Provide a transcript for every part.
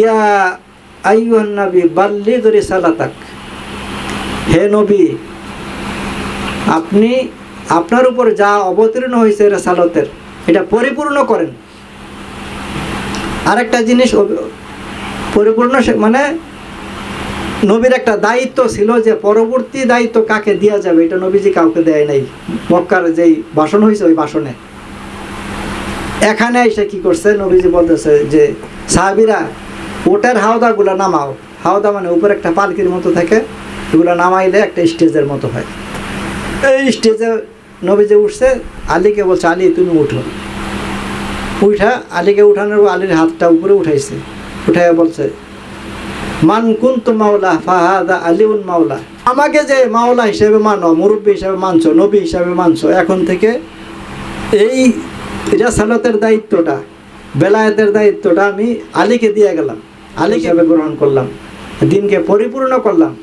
ইয়া আইয়ুহান নবী, বাল্লিগ রিসালাতাক। হে নবী, আপনি আপনার উপর যা অবতীর্ণ হয়েছে রেসালতের, এটা পরিপূর্ণ করেন। আরেকটা জিনিস পরিপূর্ণ মানে নবীর একটা দায়িত্ব ছিল যে পরবর্তী দায়িত্ব কাকে দেওয়া যাবে, এটা নবীজি কাউকে দেয় নাই। মক্কার যেই বাসন হয়েছে ওই বাসনে। এখানে এসে কি করছে? নবীজি বলতেছে যে, সাহাবিরা ওটার হাওদাগুলো নামাও। হাওদা মানে উপরে একটা পালকির মতো থাকে, এগুলো নামাইলে একটা স্টেজের মতো হয়। এই স্টেজে নবীজি উঠছে, আলীকে বলছে, আলী, তুমি উঠো। উঠা, আলীকে উঠানোর আলীর হাতটা উপরে উঠাইছে। উঠাই বলছে, মান কুন্তু মাওলা, ফাহাদা আলিউন মাওলা। আমাকে যে মাওলা হিসেবে মানো, মুরব্বী হিসেবে মানছো, নবী হিসাবে মানছো, এখন থেকে এই রেসালতের দায়িত্বটা, বেলায়েতের দায়িত্বটা আমি আলীকে দিয়ে গেলাম। আলী হিসাবে গ্রহণ করলাম, দিনকে পরিপূর্ণ করলাম।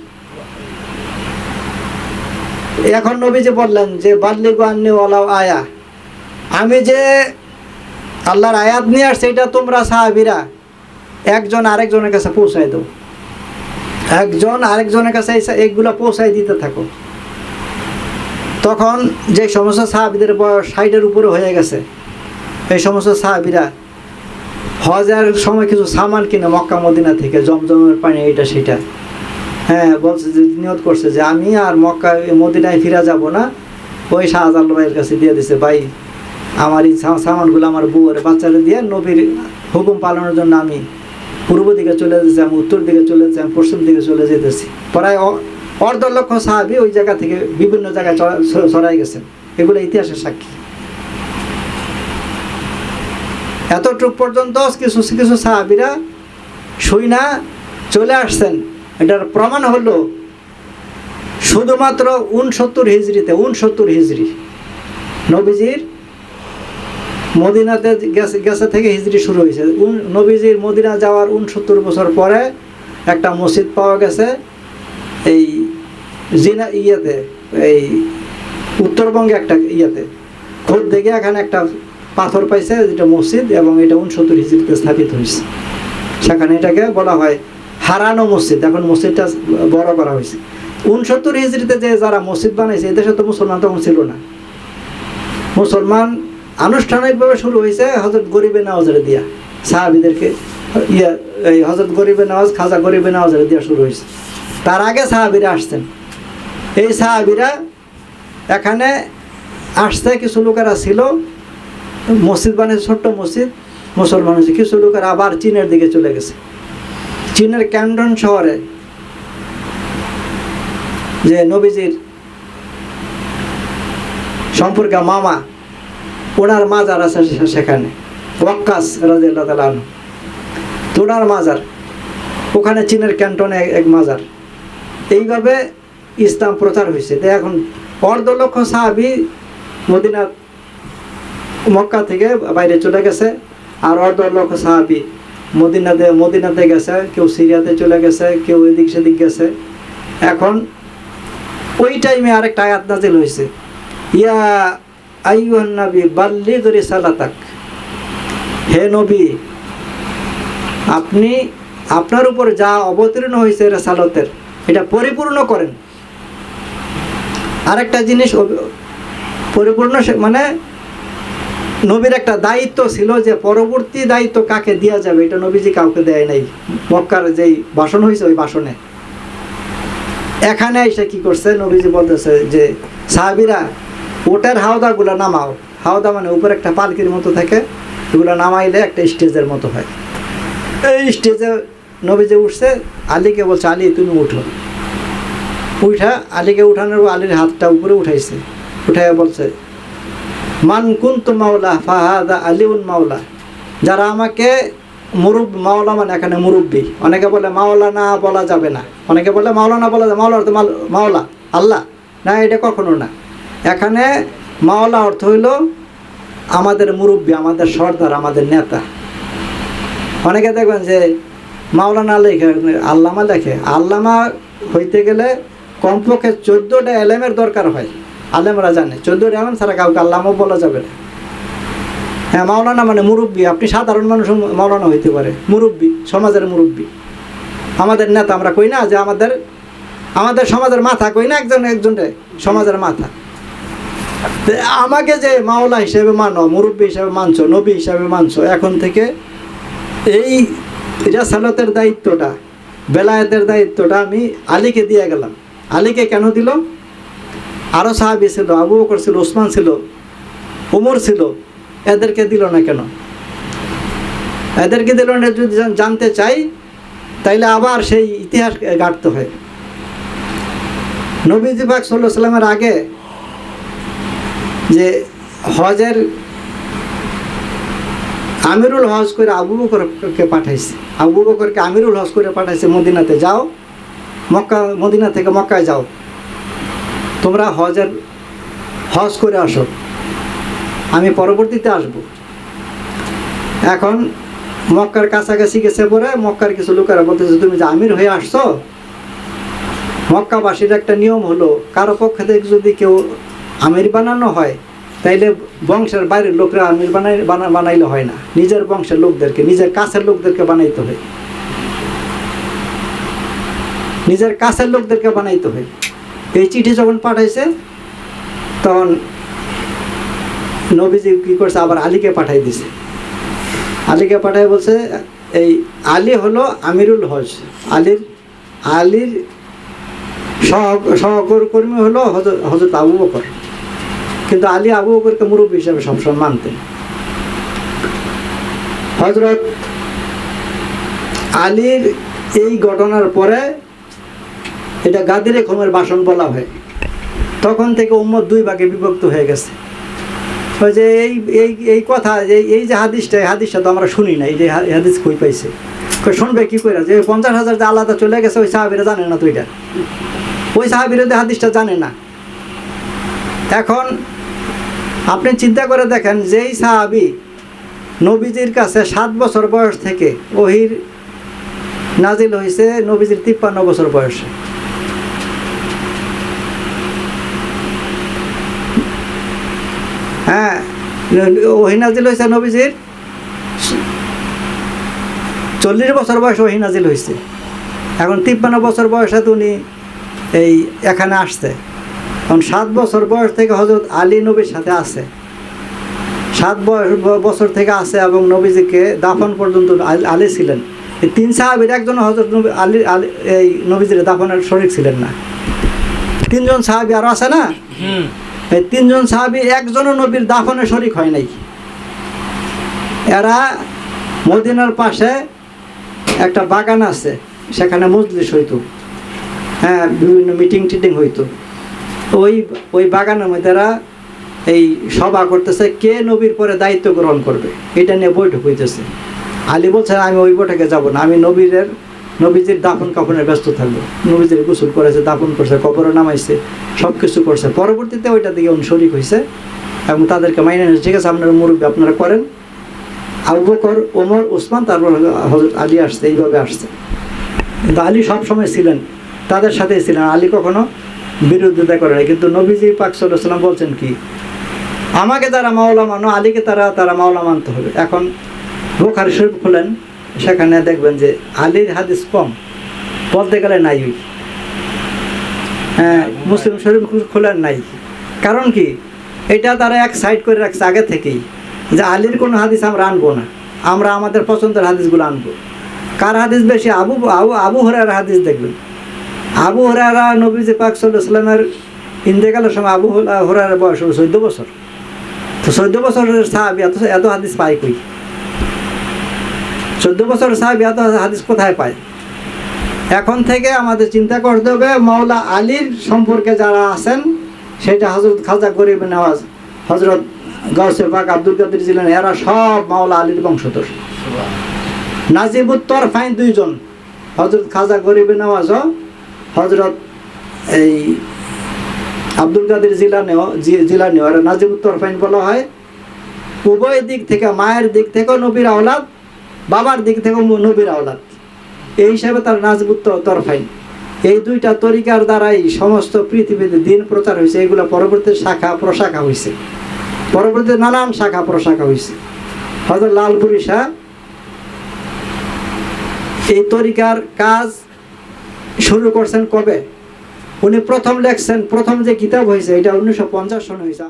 এখন নবীজি বললেন যে, বাল্লিগু আন্নি ওলাও আয়া। আমি যে আল্লাহর আয়াত নিয়ে আসছি, এটা তোমরা সাহাবিরা একজন আরেকজনের কাছে পৌঁছায় দাও। একজন আরেকজনের কাছে এই- এইগুলো পৌঁছায় দিতে থাকো। তখন যে সমস্ত সাহাবিদের বয়স ষাটের উপরে হয়ে গেছে, এই সমস্ত সাহাবিরা হজের সময় কিছু সামান কিনে মক্কা, মদিনা থেকে জমজমের পানি এটা সেটা হ্যাঁ বলছে যে, নিয়ত করছে যে, আমি আর মক্কা মদিনায় ফিরা যাব না। ওই শাহজাল ভাইয়ের কাছে দিয়ে দিছে, ভাই, আমার এই সামানগুলো আমার বউয়ের বাচ্চারা দিয়ে নবীর হুকুম পালনের জন্য আমি পূর্ব দিকে চলে যেতেছি আমি উত্তর দিকে চলে যাচ্ছি, আমি পশ্চিম দিকে চলে যেতেছি। প্রায় অর্ধ লক্ষ সাহাবি ওই জায়গা থেকে বিভিন্ন জায়গায় ছ- গেছেন। এগুলো ইতিহাসের সাক্ষী। এতটুক পর্যন্ত কিছু কিছু সাহাবিরা শুই না, চলে আসছেন। এটার প্রমাণ হলো শুধুমাত্র উনসত্তর হিজড়িতে উনসত্তর হিজড়ি। নবীজির মদিনাতে গেছে গেছে থেকে হিজড়ি শুরু হয়েছে। নবীজির মদিনা যাওয়ার উনসত্তর বছর পরে একটা মসজিদ পাওয়া গেছে এই জিনা ইয়েতে, এই উত্তরবঙ্গে একটা ইয়েতে। খোঁজ দেখে এখানে একটা পাথর পাইছে, যেটা মসজিদ, এবং এটা উনসত্তর হিজড়িতে স্থাপিত হয়েছে। সেখানে এটাকে বলা হয় হারানো মসজিদ। এখন মসজিদটা বড় করা হয়েছে। উনসত্তর হিজড়িতে যে যারা মসজিদ বানাইছে এদেশে তো মুসলমান তখন ছিল না। মুসলমান আনুষ্ঠানিকভাবে শুরু হয়েছে হজরত গরিবে নওয়াজের দিয়া। সাহাবিদেরকে ইয়া, এই হজরত গরিবে নওয়াজ, খাজা গরিবে নওয়াজের দিয়া শুরু হয়েছে। তার আগে সাহাবিরা আসছেন। এই সাহাবিরা এখানে আসতে কিছু লোকেরা ছিল মসজিদ বানিয়েছে ছোট্ট মসজিদ। মুসলমান হয়েছে। কিছু লোকের আবার চীনের দিকে চলে গেছে। চীনের ক্যান্টন শহরে যে নবীজির সম্পর্কে মামা, ওনার মাজার আছে সেখানে। ওয়াক্কাস রাজিয়াল্লাহ তাআলা আনহু। তো ওনার মাজার, ওখানে চীনের ক্যান্টনে এক- মাজার। এইভাবে ইসলাম প্রচার হয়েছে। এখন অর্ধ লক্ষ সাহাবি মদিনা মক্কা থেকে বাইরে চলে গেছে। আর অর্ধ লক্ষ সাহাবি মদিনাতে মদিনাতে গেছে, কেউ সিরিয়াতে চলে গেছে, কেউ এদিক সেদিক গেছে। এখন ওই টাইমে আরেকটা আয়াত নাজিল হয়েছে। ইয়া আইয়ুহান নবী বাল্লিগ রিসালাতাক। হে নবী, আপনি আপনার উপর যা অবতীর্ণ হয়েছে রেসালতের, এটা পরিপূর্ণ করেন। আরেকটা জিনিস পরিপূর্ণ মানে নবীর একটা দায়িত্ব ছিল যে পরবর্তী দায়িত্ব কাকে দেওয়া যাবে, এটা নবীজি কাউকে দেয় নাই। মক্কার যেই বাসন হয়েছে, ওই বাসনে এখানে এসে কি করছে? নবীজি বলতেছে যে, সাহাবিরা, ওটার হাওদাগুলো নামাও। হাওদা মানে উপরে একটা পালকির মতো থাকে, এগুলো নামাইলে একটা স্টেজের মতো হয়। এই স্টেজে নবীজি উঠছে, আলীকে বলছে, আলী, তুমি উঠো। উঠা, আলীকে উঠানোর আলীর হাতটা উপরে উঠাইছে। উঠাই বলছে মান কুন্তু মাওলা ফাহাদা আলিউন মাওলা। যারা আমাকে মুরুব মাওলা মানে এখানে মুরব্বী। অনেকে বলে মাওলা না বলা যাবে না। অনেকে বলে মাওলা না বলা যাবে মাওলা অর্থ মাওলা, আল্লাহ। না, এটা কখনো না। এখানে মাওলা অর্থ হইল আমাদের মুরব্বী, আমাদের সর্দার, আমাদের নেতা। অনেকে দেখবেন যে মাওলানা লেখে, আল্লামা লেখে। আল্লামা হইতে গেলে কমপক্ষে চোদ্দোটা এলেমের দরকার হয়। আলেমরা জানে চোদ্দোটা আলম ছাড়া কাউকে আল্লামও বলা যাবে না। হ্যাঁ মাওলানা মানে মুরব্বী। আপনি সাধারণ মানুষ মাওলানা হইতে পারে। মুরব্বী, সমাজের মুরব্বী। আমাদের নেতা আমরা কই না যে আমাদের আমাদের সমাজের মাথা কই না একজন একজনরে? সমাজের মাথা। আমাকে যে মাওলা হিসেবে মানো, মুরব্বী হিসেবে মানছো, নবী হিসেবে মানছো, এখন থেকে এই রেসালতের দায়িত্বটা, বেলায়েতের দায়িত্বটা আমি আলীকে দিয়ে গেলাম। আলীকে কেন দিল আরও সাহাবি ছিল, আবু বকর ছিল ওসমান ছিল, উমর ছিল, এদেরকে দিল না কেন? এদেরকে দিল না যদি জানতে চাই, তাইলে আবার সেই ইতিহাস গাঁটতে হয়। নবীজি পাক সাল্লামের আগে যে হজের আমিরুল হজ করে আবু বকরকে পাঠাইছে। আবু বকরকে আমিরুল হজ করে পাঠাইছে মদিনাতে। যাও, মক্কা মদিনা থেকে মক্কায় যাও। তোমরা হজের হজ করে আসো। আমি পরবর্তীতে আসব। এখন মক্কার কাছাকাছি গেছে পরে মক্কার কিছু লোকেরা বলতেছে, তুমি যে আমির হয়ে আসছো? মক্কাবাসীর একটা নিয়ম হলো, কারও পক্ষ থেকে যদি কেউ আমির বানানো হয়, তাইলে বংশের বাইরের লোকরা আমির বানাই বানাইলে হয় না। নিজের বংশের লোকদেরকে, নিজের কাছের লোকদেরকে বানাইতে হয়। নিজের কাছের লোকদেরকে বানাইতে হয়। এই চিঠি যখন পাঠাইছে, তখন নবীজি কী করছে? আবার আলীকে পাঠাই দিছে। আলীকে পাঠাই বলছে, এই আলী হলো আমিরুল হজ। আলীর আলীর সহ- সহকর্মী হলো হজরত আবু বকর। কিন্তু আলী আবু বকরকে মুরব্বী হিসাবে সবসময় মানতেন। হজরত আলীর এই ঘটনার পরে এটা গাদিরে খোমের বাসন বলা হয়। তখন থেকে উম্মত দুই ভাগে বিভক্ত হয়ে গেছে। ওই যে এই এই এই কথা যে এই যে হাদিসটা, এই হাদিসটা তো আমরা শুনি না, এই যে হাদিস কই পাইছে? শুনবে কি করে যে পঞ্চাশ হাজার যে আলাদা চলে গেছে, ওই সাহাবিরা জানে না তো এটা। ওই সাহাবিরা যে হাদিসটা জানে না। এখন আপনি চিন্তা করে দেখেন, যেই সাহাবি নবীজির কাছে সাত বছর বয়স থেকে ওহির নাজিল হয়েছে নবীজির তিপ্পান্ন বছর বয়সে হ্যাঁ ওহি নাজিল হয়েছে নবীজির? চল্লিশ বছর বয়স ওহি নাজিল হয়েছে। এখন তিপ্পান্ন বছর বয়সে উনি এই এখানে আসছে। এখন সাত বছর বয়স থেকে হজরত আলী নবীর সাথে আছে। সাত বছর থেকে আছে এবং নবীজিকে দাফন পর্যন্ত আল- ছিলেন। তিন সাহাবির একজন হজরত নবী আলী আলী, এই নবীজির দাফনের শরিক ছিলেন না। তিনজন সাহাবি আরও আছে না? এই তিনজন সাহাবি একজনও নবীর দাফনে শরিক হয় নাই। এরা মদিনার পাশে একটা বাগান আছে, সেখানে মজলিস হইতো। হ্যাঁ বিভিন্ন মিটিং টিটিং হইতো। ওই ওই বাগানের মধ্যে এরা এই সভা করতেছে, কে নবীর পরে দায়িত্ব গ্রহণ করবে, এটা নিয়ে বৈঠক হইতেছে। আলী বলছে, আমি ওই বৈঠকে যাব না, আমি নবীরের নবীজির দাফন কাফনের ব্যস্ত থাকব। নবীজির গোসল করেছে, দাফন করছে কবরে নামাইছে সব কিছু করছে। পরবর্তীতে ওইটা দিকে শরিক হয়েছে এবং তাদেরকে মাইনে নিয়েছে। ঠিক আছে, আপনারা মুরব্বী আপনারা করেন। আবু বকর, ওমর ওসমান তারপর হজরত আলী আসছে, এইভাবে আসছে। কিন্তু আলী সব সময় ছিলেন, তাদের সাথেই ছিলেন। আলী কখনো বিরোধিতা করে নাই। কিন্তু নবীজি পাক সাল্লাম বলছেন কি, আমাকে তারা মাওলা মানো, আলীকে তারা তারা মাওলা মানতে হবে। এখন বোখারি শরীফ খোলেন সেখানে দেখবেন যে আলীর হাদিস কম বলতে গেলে নাই হ্যাঁ মুসলিম শরীফ খোলার নাই। কারণ কি? এটা তারা এক সাইড করে রাখছে আগে থেকেই যে আলীর কোনো হাদিস আমরা আনব না। আমরা আমাদের পছন্দের হাদিসগুলো আনব। কার হাদিস বেশি? আবু আবু আবু হরার হাদিস দেখবেন। আবু হরারা নবীজি পাক সাল্লামের ইন্তেকালের সময় আবু হরার বয়স হলো চোদ্দ বছর। তো চোদ্দ বছরের সাহাবি এত এত হাদিস পাই কই? চোদ্দ বছর সাহাবি এত হাদিস কোথায় পায়? এখন থেকে আমাদের চিন্তা করতে হবে মাওলা আলীর সম্পর্কে যারা আছেন সেটা হজরত খাজা গরিব নেওয়াজ হজরত গাউসে পাক আব্দুল কাদের ছিলেন এরা সব মাওলা আলীর বংশধর। নাজিবুত্তর ফাইন দুইজন হজরত খাজা গরিব নওয়াজ হজরত এই আব্দুল কাদের জিলানেও জিলানিও আর নাজিবুত্তর ফাইন বলা হয়। উভয় দিক থেকে মায়ের দিক থেকেও নবীর আওলাদ বাবার দিক থেকেও মু- নবীর আওলাদ। এই হিসাবে তার নাজবুত্তর তরফাইন। এই দুইটা তরিকার দ্বারাই সমস্ত পৃথিবীতে দিন প্রচার হয়েছে। এগুলো পরবর্তী শাখা প্রশাখা হয়েছে পরবর্তীতে নানান শাখা প্রশাখা হয়েছে হজরত লালপুরি শাহ এই তরিকার কাজ শুরু করছেন কবে? উনি প্রথম লেখছেন, প্রথম যে কিতাব হয়েছে এটা উনিশশো পঞ্চাশ সনে হয়েছে